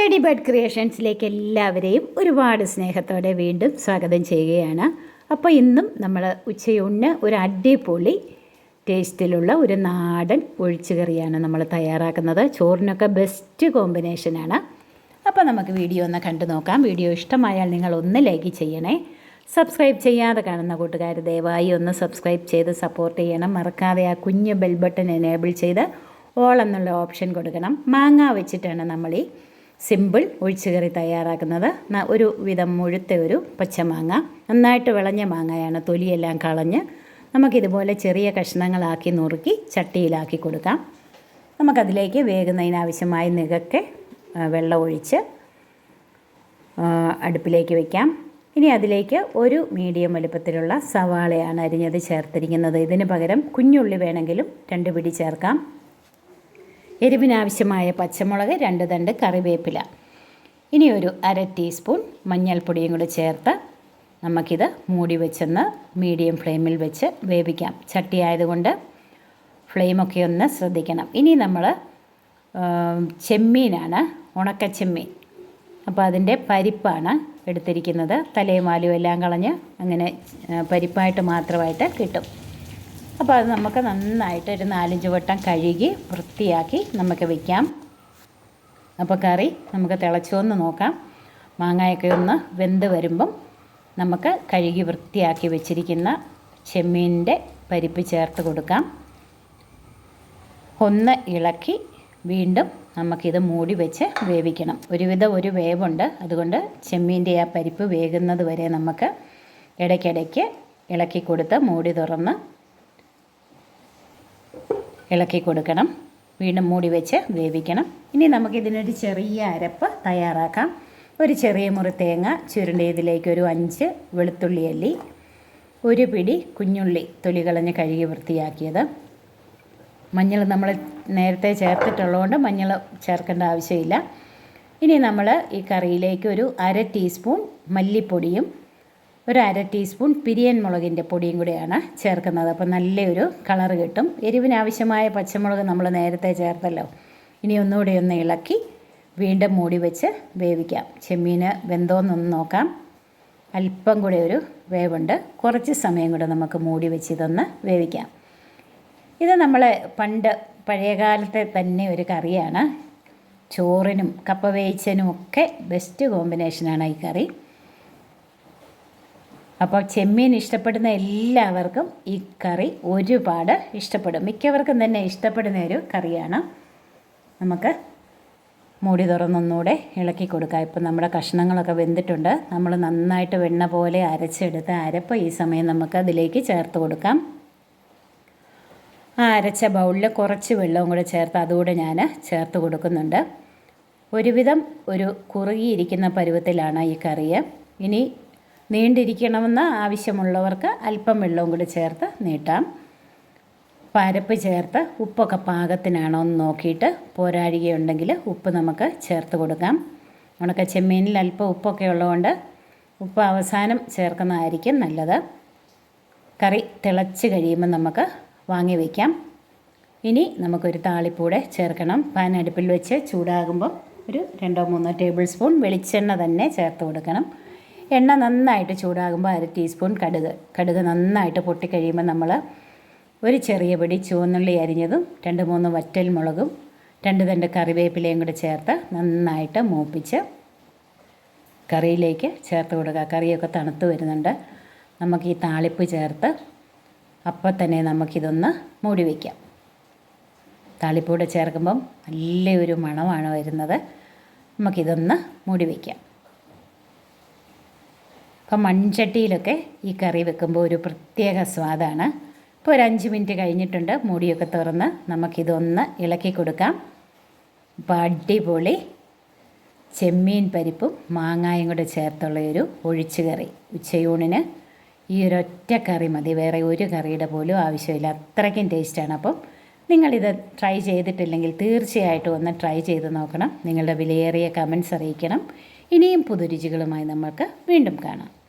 Lady bird ക്രിയേഷൻസിലേക്ക് എല്ലാവരെയും ഒരുപാട് സ്നേഹത്തോടെ വീണ്ടും സ്വാഗതം ചെയ്യുകയാണ്. അപ്പോൾ ഇന്നും നമ്മൾ ഉച്ചയൂണിന് ഒരു അടിപൊളി ടേസ്റ്റിലുള്ള ഒരു നാടൻ ഒഴിച്ചുകറിയാണ് നമ്മൾ തയ്യാറാക്കുന്നത്. ചോറിനൊക്കെ ബെസ്റ്റ് കോമ്പിനേഷനാണ് അപ്പോൾ നമുക്ക് വീഡിയോ ഒന്ന് കണ്ടു നോക്കാം. വീഡിയോ ഇഷ്ടമായാൽ നിങ്ങൾ ഒന്ന് ലൈക്ക് ചെയ്യണേ. സബ്സ്ക്രൈബ് ചെയ്യാതെ കാണുന്ന കൂട്ടുകാർ ദയവായി ഒന്ന് സബ്സ്ക്രൈബ് ചെയ്ത് സപ്പോർട്ട് ചെയ്യണം. മറക്കാതെ ആ കുഞ്ഞ് ബെൽ ബട്ടൺ എനേബിൾ ചെയ്ത് ഓൾ എന്നുള്ള ഓപ്ഷൻ കൊടുക്കണം. മാങ്ങ വെച്ചിട്ടാണ് നമ്മൾ ഈ സിമ്പിൾ ഒഴിച്ചുകറി തയ്യാറാക്കുന്നത്. ഒരു വിധം മുഴുത്ത ഒരു പച്ചമാങ്ങ. നന്നായിട്ട് വിളഞ്ഞ മാങ്ങയാണ് തൊലിയെല്ലാം കളഞ്ഞ് നമുക്കിതുപോലെ ചെറിയ കഷ്ണങ്ങളാക്കി നുറുക്കി ചട്ടിയിലാക്കി കൊടുക്കാം. നമുക്കതിലേക്ക് വേകുന്നതിനാവശ്യമായ നികക്കെ വെള്ളം ഒഴിച്ച് അടുപ്പിലേക്ക് വയ്ക്കാം ഇനി അതിലേക്ക് ഒരു മീഡിയം വലുപ്പത്തിലുള്ള സവാളയാണ് അരിഞ്ഞത് ചേർത്തിരിക്കുന്നത്. ഇതിന് പകരം കുഞ്ഞുള്ളി വേണമെങ്കിലും രണ്ട് പിടി ചേർക്കാം. എരിവിനാവശ്യമായ പച്ചമുളക് രണ്ട് തണ്ട് കറിവേപ്പില. ഇനി ഒരു അര ടീസ്പൂൺ മഞ്ഞൾപ്പൊടിയും കൂടി ചേർത്ത് നമുക്കിത് മൂടി വെച്ചൊന്ന് മീഡിയം ഫ്ലെയിമിൽ വെച്ച് വേവിക്കാം. ചട്ടിയായതുകൊണ്ട് ഫ്ലെയിമൊക്കെ ഒന്ന് ശ്രദ്ധിക്കണം. ഇനി നമ്മൾ ചെമ്മീനാണ് ഉണക്കച്ചെമ്മീൻ. അപ്പോൾ അതിന്റെ പരിപ്പാണ് എടുത്തിരിക്കുന്നത്. തലയും വാലും എല്ലാം കളഞ്ഞ് അങ്ങനെ പരിപ്പായിട്ട് മാത്രമായിട്ട് കിട്ടും. അപ്പോൾ അത് നമുക്ക് നന്നായിട്ട് ഒരു നാലഞ്ച് വട്ടം കഴുകി വൃത്തിയാക്കി നമുക്ക് വയ്ക്കാം അപ്പോൾ കറി നമുക്ക് തിളച്ചോന്ന് നോക്കാം. മാങ്ങയൊക്കെ ഒന്ന് വെന്ത് വരുമ്പം നമുക്ക് കഴുകി വൃത്തിയാക്കി വെച്ചിരിക്കുന്ന ചെമ്മീനിന്റെ പരിപ്പ് ചേർത്ത് കൊടുക്കാം. ഒന്ന് ഇളക്കി വീണ്ടും നമുക്കിത് മൂടി വെച്ച് വേവിക്കണം. ഒരുവിധം ഒരു വേവുണ്ട്. അതുകൊണ്ട് ചെമ്മീന്റെ ആ പരിപ്പ് വേകുന്നത് വരെ നമുക്ക് ഇടയ്ക്കിടയ്ക്ക് ഇളക്കി കൊടുത്ത് മൂടി തുറന്ന് ഇളക്കി കൊടുക്കണം. വീണ്ടും മൂടി വെച്ച് വേവിക്കണം. ഇനി നമുക്കിതിനൊരു ചെറിയ അരപ്പ് തയ്യാറാക്കാം. ഒരു ചെറിയ മുറി തേങ്ങ ചുരുണ്ടിയതിലേക്ക് ഒരു അഞ്ച് വെളുത്തുള്ളി അല്ലി ഒരു പിടി കുഞ്ഞുള്ളി തൊലി കളഞ്ഞ് കഴുകി വൃത്തിയാക്കിയത്. മഞ്ഞൾ നമ്മൾ നേരത്തെ ചേർത്തിട്ടുള്ളതുകൊണ്ട് മഞ്ഞൾ ചേർക്കേണ്ട ആവശ്യമില്ല. ഇനി നമ്മൾ ഈ കറിയിലേക്ക് ഒരു അര ടീസ്പൂൺ മല്ലിപ്പൊടിയും ഒരു ടീസ്പൂൺ പിരിയൻ മുളകിന്റെ പൊടിയും കൂടെയാണ് ചേർക്കുന്നത്. അപ്പോൾ നല്ലൊരു കളർ കിട്ടും. എരിവിനാവശ്യമായ പച്ചമുളക് നമ്മൾ നേരത്തെ ചേർത്തല്ലോ. ഇനി ഒന്നുകൂടി ഒന്ന് ഇളക്കി വീണ്ടും മൂടി വെച്ച് വേവിക്കാം. ചെമ്മീൻ വെന്തോന്നൊന്ന് നോക്കാം. അല്പം കൂടെ ഒരു വേവുണ്ട്. കുറച്ച് സമയം കൂടെ നമുക്ക് മൂടി വെച്ച് ഇതൊന്ന് വേവിക്കാം. ഇത് നമ്മൾ പണ്ട് പഴയകാലത്തെ തന്നെ ഒരു കറിയാണ്. ചോറിനും കപ്പ വേവിച്ചതിനും ഒക്കെ ബെസ്റ്റ് കോമ്പിനേഷനാണ് ഈ കറി. അപ്പോൾ ചെമ്മീൻ ഇഷ്ടപ്പെടുന്ന എല്ലാവർക്കും ഈ കറി ഒരുപാട് ഇഷ്ടപ്പെടും. മിക്കവർക്കും തന്നെ ഇഷ്ടപ്പെടുന്ന ഒരു കറിയാണ്. നമുക്ക് മൂടി തുറന്നൊന്നുകൂടെ ഇളക്കി കൊടുക്കാം. ഇപ്പം നമ്മുടെ കഷ്ണങ്ങളൊക്കെ വെന്തിട്ടുണ്ട്. നമ്മൾ നന്നായിട്ട് വെണ്ണ പോലെ അരച്ചെടുത്ത അരപ്പ് ഈ സമയം നമുക്ക് അതിലേക്ക് ചേർത്ത് കൊടുക്കാം. ആ അരച്ച ബൗളിൽ കുറച്ച് വെള്ളവും കൂടെ ചേർത്ത് അതുകൂടെ ഞാൻ ചേർത്ത് കൊടുക്കുന്നുണ്ട്. ഒരുവിധം ഒരു കുറുകിയിരിക്കുന്ന പരുവത്തിലാണ് ഈ കറി ഇനി നീണ്ടിരിക്കണമെന്ന് ആവശ്യമുള്ളവർക്ക് അല്പം വെള്ളവും കൂടി ചേർത്ത് നീട്ടാം. പരപ്പ് ചേർത്ത് ഉപ്പൊക്കെ പാകത്തിനാണോ എന്ന് നോക്കിയിട്ട് പോരാഴികയുണ്ടെങ്കിൽ ഉപ്പ് നമുക്ക് ചേർത്ത് കൊടുക്കാം. ഉണക്ക ചെമ്മീനിൽ അല്പം ഉപ്പൊക്കെ ഉള്ളതുകൊണ്ട് ഉപ്പ് അവസാനം ചേർക്കുന്നതായിരിക്കും നല്ലത്. കറി തിളച്ച് കഴിയുമ്പോൾ നമുക്ക് വാങ്ങി വയ്ക്കാം. ഇനി നമുക്കൊരു താളിപ്പൂടെ ചേർക്കണം. പാൻ അടുപ്പിൽ വെച്ച് ചൂടാകുമ്പോൾ ഒരു രണ്ടോ മൂന്നോ ടേബിൾ സ്പൂൺ വെളിച്ചെണ്ണ തന്നെ ചേർത്ത് കൊടുക്കണം. എണ്ണ നന്നായിട്ട് ചൂടാകുമ്പോൾ അര ടീസ്പൂൺ കടുക്. കടുക് നന്നായിട്ട് പൊട്ടിക്കഴിയുമ്പോൾ നമ്മൾ ഒരു ചെറിയ പിടി ചുവന്നുള്ളി അരിഞ്ഞതും രണ്ട് മൂന്ന് വറ്റൽ മുളകും രണ്ട് തണ്ട് കറിവേപ്പിലയും കൂടി ചേർത്ത് നന്നായിട്ട് മൂപ്പിച്ച് കറിയിലേക്ക് ചേർത്ത് കൊടുക്കുക. കറിയൊക്കെ തണുത്ത് വരുന്നുണ്ട്. നമുക്ക് ഈ താളിപ്പ് ചേർത്ത് അപ്പം തന്നെ നമുക്കിതൊന്ന് മൂടി വയ്ക്കാം താളിപ്പൂടെ ചേർക്കുമ്പം നല്ലൊരു മണമാണ് വരുന്നത്. നമുക്കിതൊന്ന് മൂടി വയ്ക്കാം അപ്പം മൺചട്ടിയിലൊക്കെ ഈ കറി വെക്കുമ്പോൾ ഒരു പ്രത്യേക സ്വാദാണ്. ഇപ്പോൾ ഒരു അഞ്ച് മിനിറ്റ് കഴിഞ്ഞിട്ടുണ്ട്. മൂടിയൊക്കെ തുറന്ന് നമുക്കിതൊന്ന് ഇളക്കി കൊടുക്കാം. അപ്പോൾ അടിപൊളി ചെമ്മീൻ പരിപ്പും മാങ്ങായും കൂടെ ചേർത്തുള്ള ഒരു ഒഴിച്ചുകറി ഉച്ചയൂണിന് ഈ ഒരൊറ്റ കറി മതി. വേറെ ഒരു കറിയുടെ പോലും ആവശ്യമില്ല. അത്രയ്ക്കും ടേസ്റ്റാണ്. അപ്പം നിങ്ങളിത് ട്രൈ ചെയ്തിട്ടില്ലെങ്കിൽ തീർച്ചയായിട്ടും ഒന്ന് ട്രൈ ചെയ്ത് നോക്കണം. നിങ്ങളുടെ വിലയേറിയ കമൻസ് അറിയിക്കണം. ഇനിയും പുതുരുചികളുമായി നമ്മൾക്ക് വീണ്ടും കാണാം.